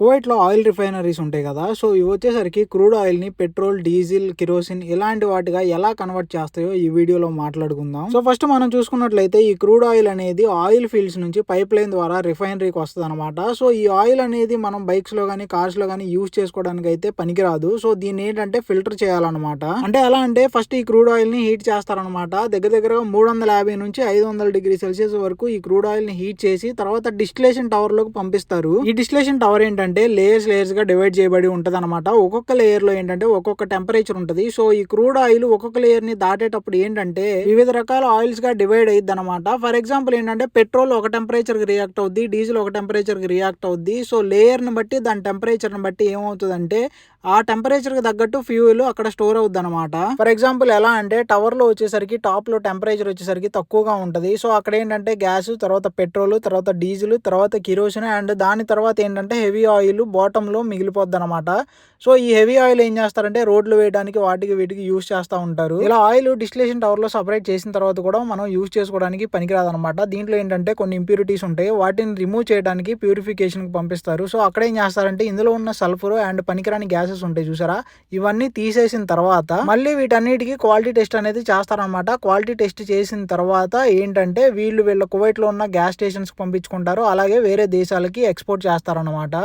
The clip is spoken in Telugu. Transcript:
కువైట్లో ఆయిల్ రిఫైనరీస్ ఉంటాయి కదా సో ఇవి వచ్చేసరికి క్రూడ్ ఆయిల్ని పెట్రోల్ డీజిల్ కిరోసిన్ ఇలాంటి వాటిగా ఎలా కన్వర్ట్ చేస్తాయో ఈ వీడియోలో మాట్లాడుకుందాం. సో ఫస్ట్ మనం చూసుకున్నట్లయితే ఈ క్రూడ్ ఆయిల్ అనేది ఆయిల్ ఫీల్డ్స్ నుంచి పైప్ లైన్ ద్వారా రిఫైనరీకి వస్తుంది అనమాట సో ఈ ఆయిల్ అనేది మనం బైక్స్లో కానీ కార్స్లో కానీ యూజ్ చేసుకోవడానికి అయితే పనికిరాదు. సో దీన్ని ఏంటంటే ఫిల్టర్ చేయాలన్నమాట. అంటే ఎలా అంటే ఫస్ట్ ఈ క్రూడ్ ఆయిల్ని హీట్ చేస్తారనమాట దగ్గర దగ్గరగా మూడు వందల యాభై నుంచి ఐదు వందల డిగ్రీ సెల్సియస్ వరకు ఈ క్రూడ్ ఆయిల్ని హీట్ చేసి తర్వాత డిస్టిలేషన్ టవర్లోకి పంపిస్తారు. ఈ డిస్టిలేషన్ టవర్ ఏంటంటే లేయర్స్ లేయర్స్గా డివైడ్ చేయబడి ఉంటుంది అనమాట ఒక్కొక్క లేయర్లో ఏంటంటే ఒక్కొక్క టెంపరేచర్ ఉంటుంది. సో ఈ క్రూడ్ ఆయిల్ ఒక్కొక్క లేయర్ని దాటేటప్పుడు ఏంటంటే వివిధ రకాల ఆయిల్స్గా డివైడ్ అయ్యిద్ది అనమాట ఫర్ ఎగ్జాంపుల్ ఏంటంటే పెట్రోల్ ఒక టెంపరేచర్కి రియాక్ట్ అవుద్ది డీజిల్ ఒక టెంపరేచర్కి రియాక్ట్ అవుద్ది. సో లేయర్ని బట్టి దాని టెంపరేచర్ని బట్టి ఏమవుతుందంటే ఆ టెంపరేచర్కి తగ్గట్టు ఫ్యూయల్ అక్కడ స్టోర్ అవుద్ది అనమాట ఫర్ ఎగ్జాంపుల్ ఎలా అంటే టవర్లో వచ్చేసరికి టాప్లో టెంపరేచర్ వచ్చేసరికి తక్కువగా ఉంటుంది. సో అక్కడ ఏంటంటే గ్యాస్ తర్వాత పెట్రోల్ తర్వాత డీజిల్ తర్వాత కిరోసిన్ అండ్ దాని తర్వాత ఏంటంటే హెవీ ఆయిల్ ఆయిల్ బాటంలో మిగిలిపోద్ది అనమాట సో ఈ హెవీ ఆయిల్ ఏం చేస్తారంటే రోడ్లు వేయడానికి వాటికి వీటికి యూస్ చేస్తూ ఉంటారు. ఇలా ఆయిల్ డిస్టిలేషన్ టవర్లో సపరేట్ చేసిన తర్వాత కూడా మనం యూస్ చేసుకోవడానికి పనికిరాదు అనమాట దీంట్లో ఏంటంటే కొన్ని ఇంప్యూరిటీస్ ఉంటాయి. వాటిని రిమూవ్ చేయడానికి ప్యూరిఫికేషన్కి పంపిస్తారు. సో అక్కడ ఏం చేస్తారంటే ఇందులో ఉన్న సల్ఫర్ అండ్ పనికిరాని గ్యాసెస్ ఉంటాయి చూసారా? ఇవన్నీ తీసేసిన తర్వాత మళ్ళీ వీటన్నిటికి క్వాలిటీ టెస్ట్ అనేది చేస్తారనమాట క్వాలిటీ టెస్ట్ చేసిన తర్వాత ఏంటంటే వీళ్ళు వీళ్ళ కువైట్లో ఉన్న గ్యాస్ స్టేషన్స్కి పంపించుకుంటారు. అలాగే వేరే దేశాలకి ఎక్స్పోర్ట్ చేస్తారనమాట